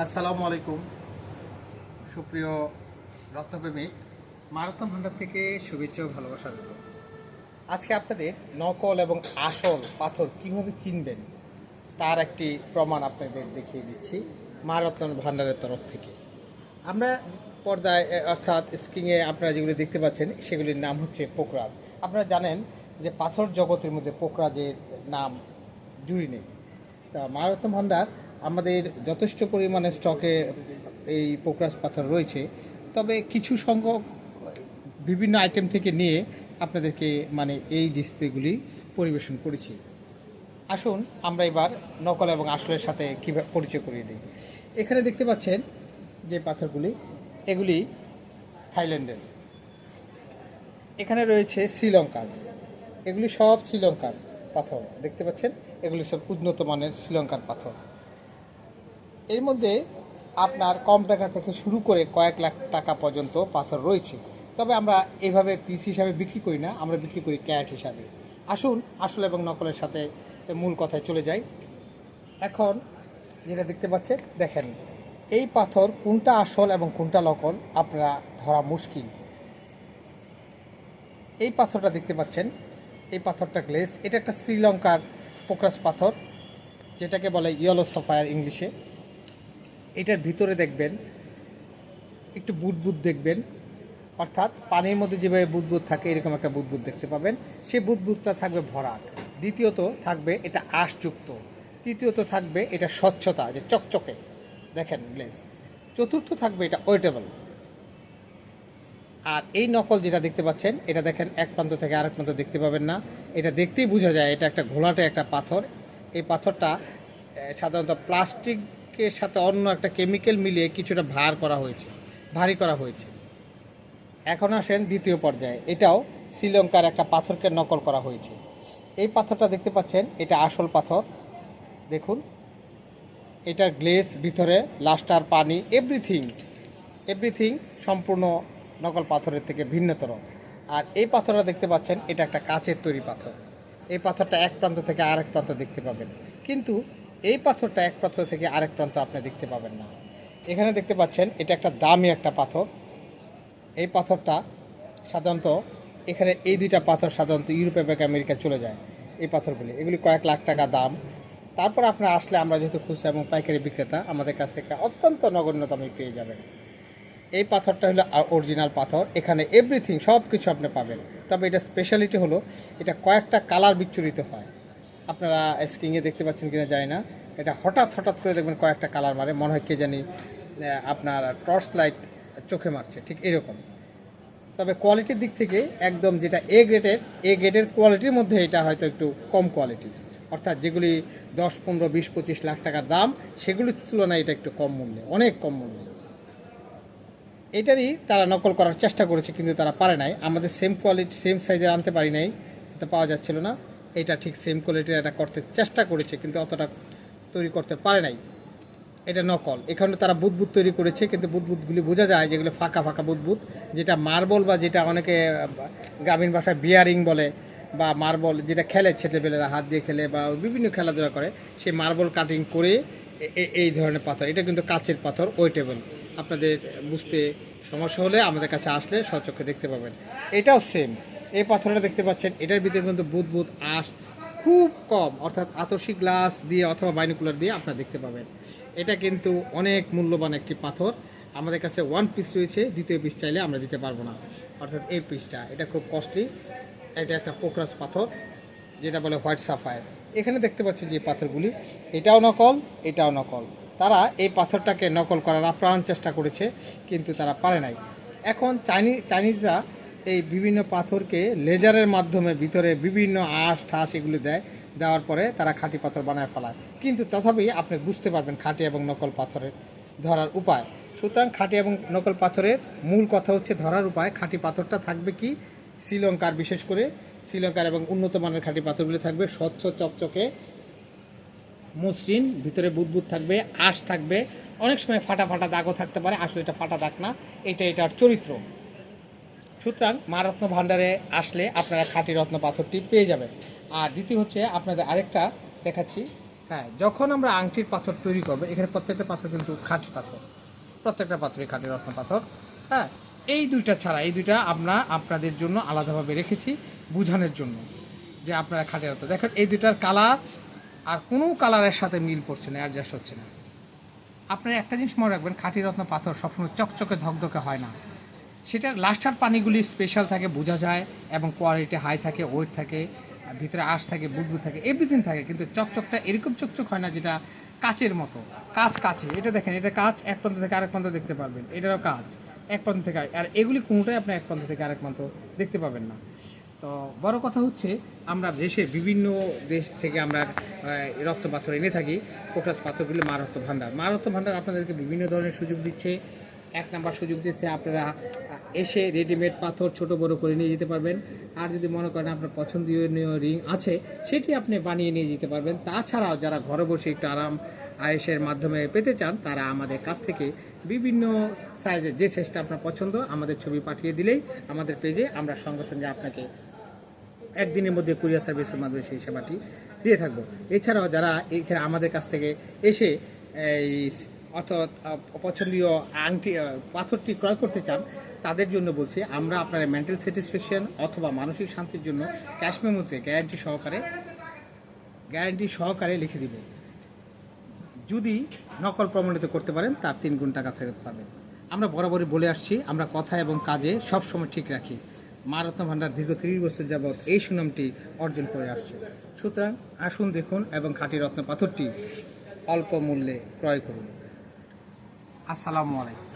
আসসালামু আলাইকুম। সুপ্রিয় রত্নপ্রেমিক মারাত্মক ভান্ডার থেকে শুভেচ্ছা ও ভালোবাসা দিত আজকে আপনাদের নকল এবং আসল পাথর কীভাবে চিনবেন, তার একটি প্রমাণ আপনাদের দেখিয়ে দিচ্ছি মারাত্মক ভান্ডারের তরফ থেকে। আমরা পর্দায় অর্থাৎ স্ক্রিনে আপনারা যেগুলি দেখতে পাচ্ছেন, সেগুলির নাম হচ্ছে পোকরাজ। আপনারা জানেন যে পাথর জগতের মধ্যে পোকরাজের নাম জুড়ি নেই। তা মারাত্মক ভান্ডার আমাদের যথেষ্ট পরিমাণে স্টকে এই পোকরাজ পাথর রয়েছে। তবে কিছু সংখ্যক বিভিন্ন আইটেম থেকে নিয়ে আপনাদেরকে মানে এই ডিসপ্লেগুলি পরিবেশন করেছি। আসুন আমরা এবার নকল এবং আসলের সাথে কীভাবে পরিচয় করিয়ে দিই। এখানে দেখতে পাচ্ছেন যে পাথরগুলি, এগুলি থাইল্যান্ডের। এখানে রয়েছে শ্রীলঙ্কার। এগুলি সব শ্রীলঙ্কার পাথর। দেখতে পাচ্ছেন? এগুলি সব উন্নত মানের শ্রীলঙ্কার পাথর। এর মধ্যে আপনার কম টাকা থেকে শুরু করে কয়েক লাখ টাকা পর্যন্ত পাথর রয়েছে। তবে আমরা এভাবে পিস হিসাবে বিক্রি করি না, আমরা বিক্রি করি ক্যারেট হিসাবে। আসুন, আসল এবং নকলের সাথে মূল কথায় চলে যাই। এখন যেটা দেখতে পাচ্ছেন, দেখেন, এই পাথর কোনটা আসল এবং কোনটা নকল আপনারা ধরা মুশকিল। এই পাথরটা দেখতে পাচ্ছেন, এই পাথরটা গ্লেস। এটা একটা শ্রীলঙ্কার পোকরাস পাথর, যেটাকে বলে ইয়েলো সাফায়ার ইংলিশে। এটার ভিতরে দেখবেন, একটু বুদবুদ দেখবেন, অর্থাৎ পানির মধ্যে যেভাবে বুদবুদ থাকে, এরকম একটা বুদবুদ দেখতে পাবেন। সেই বুদবুদটা থাকবে ভরাট। দ্বিতীয়ত থাকবে এটা আঁশযুক্ত। তৃতীয়ত থাকবে এটা স্বচ্ছতা, যে চকচকে। দেখেন গ্লেস চতুর্থ থাকবে এটা ওয়েটেবল। আর এই নকল যেটা দেখতে পাচ্ছেন, এটা দেখেন এক প্রান্ত থেকে আরেক প্রান্ত দেখতে পাবেন না। এটা দেখতেই বোঝা যায়, এটা একটা ঘোলাটে একটা পাথর। এই পাথরটা সাধারণত সাধারণত প্লাস্টিকের সাথে অন্য একটা কেমিক্যাল মিলিয়ে কিছুটা ভার করা হয়েছে, ভারী করা হয়েছে। এখন আসেন দ্বিতীয় পর্যায়ে। এটাও শ্রীলঙ্কার একটা পাথরকে নকল করা হয়েছে। এই পাথরটা দেখতে পাচ্ছেন, এটা আসল পাথর। দেখুন, এটার গ্লেস ভিতরে লাস্টার পানি এভরিথিং এভরিথিং সম্পূর্ণ নকল পাথরের থেকে ভিন্নতর। আর এই পাথরটা দেখতে পাচ্ছেন, এটা একটা কাচের তৈরি পাথর। এই পাথরটা এক প্রান্ত থেকে আরেক প্রান্ত দেখতে পাবেন। কিন্তু এই পাথরটা এক প্রান্ত থেকে আরেক প্রান্ত আপনি দেখতে পাবেন না। এখানে দেখতে পাচ্ছেন, এটা একটা দামি একটা পাথর। এই পাথরটা সাধারণত এখানে এই দুইটা পাথর সাধারণত ইউরোপে বা আমেরিকা চলে যায়, এই পাথরগুলি। এগুলি কয়েক লাখ টাকা দাম। তারপর আপনার আসলে আমরা যেহেতু খুচরা এবং পাইকারি বিক্রেতা, আমাদের কাছ থেকে অত্যন্ত নগণ্য দামে পেয়ে যাবেন। এই পাথরটা হলো অরিজিনাল পাথর। এখানে এভরিথিং সব কিছু আপনি পাবেন। তবে এটা স্পেশালিটি হলো, এটা কয়েকটা কালার বিচ্ছুরিত হয়। আপনারা স্ক্রিনে দেখতে পাচ্ছেন কিনা জানি না। এটা হঠাৎ হঠাৎ করে দেখবেন কয়েকটা কালার মারে। মনে হয় কে জানি আপনার টর্চ লাইট চোখে মারছে। ঠিক এরকম। তবে কোয়ালিটির দিক থেকে একদম যেটা এ গ্রেডের এ গ্রেডের কোয়ালিটির মধ্যে এটা হয়তো একটু কম কোয়ালিটি অর্থাৎ যেগুলি দশ, পনেরো, বিশ, পঁচিশ লাখ টাকার দাম, সেগুলির তুলনায় এটা একটু কম মূল্যে, অনেক কম মূল্যে। এটারই তারা নকল করার চেষ্টা করেছে, কিন্তু তারা পারে নাই। আমাদের সেম কোয়ালিটি সেম সাইজের আনতে পারি নাই, এটা পাওয়া যাচ্ছিল না। এটা ঠিক সেম কোয়ালিটির এটা করতে চেষ্টা করেছে, কিন্তু অতটা তৈরি করতে পারে নাই। এটা নকল। এখানে তারা বুদবুদ তৈরি করেছে, কিন্তু বুদবুদগুলি বোঝা যায় যেগুলো ফাঁকা ফাঁকা বুদবুদ। যেটা মার্বল বা যেটা অনেকে গ্রামীণ ভাষায় বিয়ারিং বলে, বা মার্বল যেটা খেলে ছেলেপেলেরা হাত দিয়ে খেলে বা বিভিন্ন খেলাধুলা করে, সেই মার্বল কাটিং করে এই ধরনের পাথর। এটা কিন্তু কাচের পাথর ওয়েটেবল আপনাদের বুঝতে সমস্যা হলে আমাদের কাছে আসলে সচক্ষে দেখতে পাবেন। এটাও সেম এই পাথরটা দেখতে পাচ্ছেন, এটার ভিতরে কিন্তু বুদবুদ আঁশ খুব কম, অর্থাৎ আতসী গ্লাস দিয়ে অথবা বাইনোকুলার দিয়ে আপনারা দেখতে পাবেন। এটা কিন্তু অনেক মূল্যবান একটি পাথর। আমাদের কাছে ওয়ান পিস রয়েছে, দ্বিতীয় পিস চাইলে আমরা দিতে পারব না। অর্থাৎ এই পিসটা এটা খুব কস্টলি এটা একটা পোকরাস পাথর, যেটা বলে হোয়াইট সাফায়ার এখানে দেখতে পাচ্ছি যে পাথরগুলি, এটাও নকল এটাও নকল। তারা এই পাথরটাকে নকল করার আপ্রাণ চেষ্টা করেছে, কিন্তু তারা পারে নাই। এখন চাইনি চাইনিজরা এই বিভিন্ন পাথরকে লেজারের মাধ্যমে ভিতরে বিভিন্ন আঁশ ঠাস এগুলি দেয়। দেওয়ার পরে তারা খাঁটি পাথর বানায় ফেলায়। কিন্তু তথাপি আপনি বুঝতে পারবেন খাঁটি এবং নকল পাথরের ধরার উপায়। সুতরাং খাঁটি এবং নকল পাথরের মূল কথা হচ্ছে ধরার উপায়। খাঁটি পাথরটা থাকবে কি? শ্রীলঙ্কার, বিশেষ করে শ্রীলঙ্কার এবং উন্নত মানের খাঁটি পাথরগুলি থাকবে স্বচ্ছ, চকচকে, মসৃণ, ভিতরে বুদবুদ থাকবে, আঁশ থাকবে। অনেক সময় ফাটা ফাটা দাগও থাকতে পারে। আসলে এটা ফাটা দাগ না। এটা এটার চরিত্র। সুতরাং মা রত্ন ভাণ্ডারে আসলে আপনারা খাঁটি রত্ন পাথরটি পেয়ে যাবেন। আর দ্বিতীয় হচ্ছে আপনাদের আরেকটা দেখাচ্ছি। হ্যাঁ যখন আমরা আংটির পাথর তৈরি করব, এখানে প্রত্যেকটা পাথর কিন্তু খাঁটি পাথর। প্রত্যেকটা পাথরই খাঁটি রত্ন পাথর। হ্যাঁ এই দুইটা ছাড়া, এই দুইটা আমরা আপনাদের জন্য আলাদাভাবে রেখেছি বুঝানোর জন্য যে আপনারা খাঁটি রত্ন। দেখেন, এই দুইটার কালার আর কোনো কালারের সাথে মিল পড়ছে না, অ্যাডজাস্ট হচ্ছে না। আপনারা একটা জিনিস মনে রাখবেন, খাঁটি রত্ন পাথর সবসময় চকচকে ধকধকে হয় না। সেটা লাস্টার পানিগুলি স্পেশাল থাকে, বোঝা যায়, এবং কোয়ালিটি হাই থাকে ওয়েট থাকে, ভিতরে আঁশ থাকে, বুদবুদ থাকে এভরিথিং থাকে, কিন্তু চকচকটা এরকম চকচক হয় না যেটা কাচের মতো। কাজ কাছে, এটা দেখেন, এটা কাজ এক প্রান্ত থেকে আরেক প্রান্ত দেখতে পারবেন, এটারও কাজ এক প্রান্ত থেকে আর এগুলি কোনোটাই আপনি এক প্রান্ত থেকে আরেক প্রান্ত দেখতে পাবেন না। তো বড় কথা হচ্ছে, আমরা দেশে বিভিন্ন দেশ থেকে আমরা রক্ত পাথর এনে থাকি কোকরাস পাথরগুলি মা রক্ত ভাণ্ডার। মা রক্ত ভাণ্ডার আপনাদেরকে বিভিন্ন ধরনের সুযোগ দিচ্ছে এক নাম্বার সুযোগ দিচ্ছে, আপনারা এসে রেডিমেড পাথর ছোট বড় করে নিয়ে যেতে পারবেন। আর যদি মনে করেন আপনার পছন্দনীয় রিং আছে, সেটি আপনি বানিয়ে নিয়ে যেতে পারবেন। তাছাড়াও যারা ঘরে বসে একটু আরাম আয়েসের মাধ্যমে পেতে চান, তারা আমাদের কাছ থেকে বিভিন্ন সাইজের যে সাইজটা আপনার পছন্দ, আমাদের ছবি পাঠিয়ে দিলেই আমাদের পেজে আমরা সঙ্গে সঙ্গে আপনাকে একদিনের মধ্যে কুরিয়ার সার্ভিসের মাধ্যমে সেই সেবাটি দিয়ে থাকব। এছাড়াও যারা এইখানে আমাদের কাছ থেকে এসে এই অর্থাৎ অপছন্দীয় আংটি পাথরটি ক্রয় করতে চান, তাদের জন্য বলছি, আমরা আপনার মেন্টাল স্যাটিসফ্যাকশন অথবা মানসিক শান্তির জন্য ক্যাশ মেমোতে গ্যারান্টি সহকারে গ্যারান্টি সহকারে লিখে দিব। যদি নকল প্রমাণিত করতে পারেন, তার তিন গুণ টাকা ফেরত পাবেন। আমরা বরাবরই বলে আসছি, আমরা কথা এবং কাজে সব সময় ঠিক রাখি। মা রত্ন ভাণ্ডার দীর্ঘ তিরিশ বছর যাবৎ এই সুনামটি অর্জন করে আসছে। সুতরাং আসুন দেখুন এবং খাঁটি রত্ন পাথরটি অল্প মূল্যে ক্রয় করুন। আসসালামু আলাইকুম।